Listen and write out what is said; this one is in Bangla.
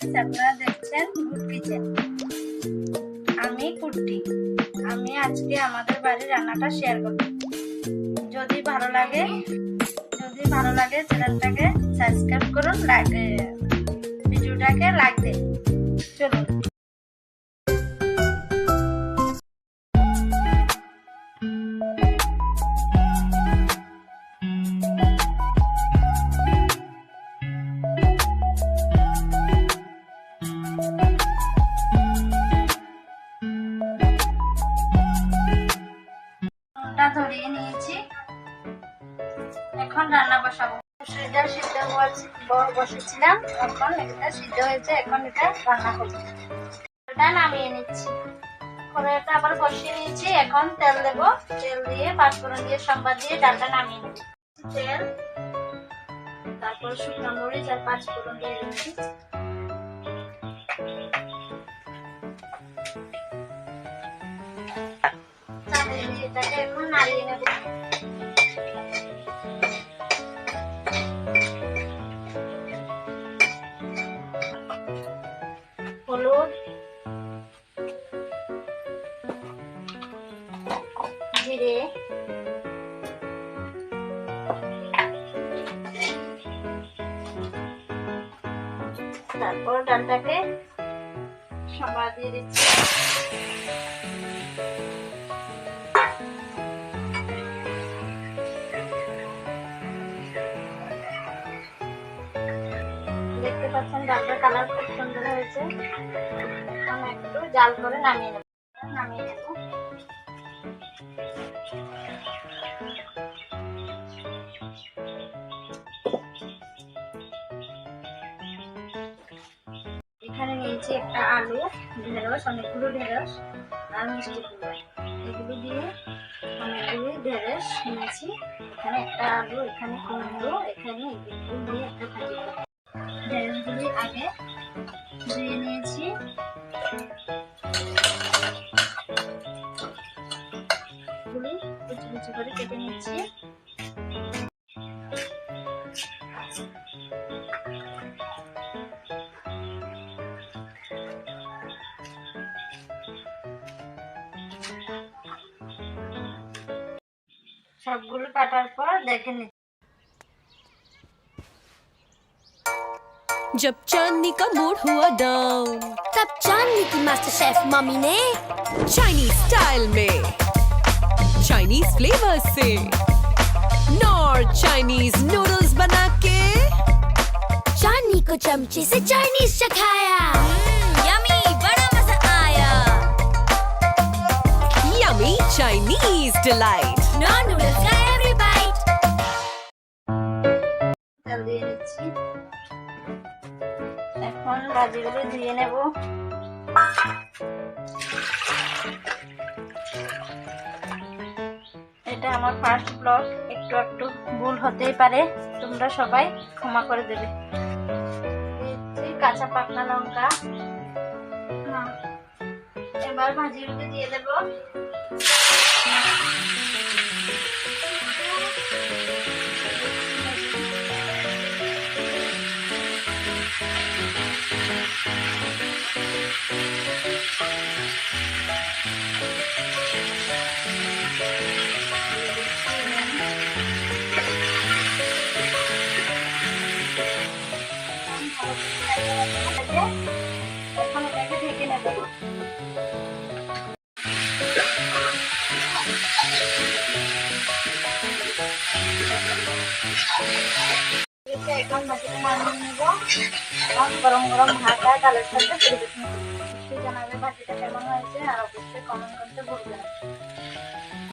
আপনারা দেখছেন গুড কিচেন আমি কুর্তি। আমি আজকে আমাদের বাড়ির রান্নাটা শেয়ার করব। যদি ভালো লাগে, যদি ভালো লাগে চ্যানেলটাকে সাবস্ক্রাইব করুন লাইক ভিডিওটাকে লাইক দিন চলুন। নিয়েছি। এখন রান্না বসাবো। সেটা সিদ্ধ বসেছিলাম, এখন এটা সিদ্ধ হয়েছে, এখন এটা রান্না করব। এটা নামিয়ে নিচ্ছি। কড়াইটা আবার বসিয়ে নিয়েছি, এখন তেল দেবো। তেল দিয়ে পাঁচফোড়ন দিয়ে সম্বাদ দিয়ে ডালটা নামিয়ে নেব তেল, তারপর শুকনো মরিচ আর পাঁচফোড়ন দিয়ে দিচ্ছি। হলুদ জিরে তারপর ডালটাকে সামা দিয়ে দিচ্ছি। দেখতে পাচ্ছেন ডালটার কালার খুব সুন্দর হয়েছে। এখন একটু জাল করে নামিয়ে নেব। নামিয়ে নেব। এখানে নিয়েছি একটা আলু, ঢেঁড়স, অনেকগুলো ঢেঁড়স আর মিষ্টি এগুলো দিয়ে অনেকগুলো ঢেঁড়স নিয়েছি। এখানে একটা আলু, এখানে কুমড়ো, এখানে এগুলো। আগে ধুয়ে নিয়েছি। করে কেটে নিচ্ছি। সবগুলো কাটার পর দেখে নিচ্ছি जब चांदनी का मूड हुआ डाउन तब चांदनी की मास्टर शेफ मम्मी ने चाइनीज़ स्टाइल में। चाइनीज़ फ्लेवर से। नॉर्थ चाइनीज़ नूडल्स बना के। चांदनी को चमचे से चाइनीज़ चखाया। यमी बड़ा मज़ा आया। यमी चाइनीज़ डिलाइट नॉन ভাজিগুলো ধুয়ে নেব। এটা আমার ফার্স্ট ব্লগ একটু একটু ভুল হতেই পারে, তোমরা সবাই ক্ষমা করে দেবে। কাঁচা পাকনা লঙ্কা। হ্যাঁ। এবার ভাজিগুলো দিয়ে দেবো। এখন এটাকে ঢেকে নেব। এখন ভাজিটা নামিয়ে নেব এখন গরম গরম ভাত ডালের সাথে পরিবেশন করব জানাবে ভাজিটা কেমন হয়েছে আর অবশ্যই কমেন্ট করতে ভুলবেন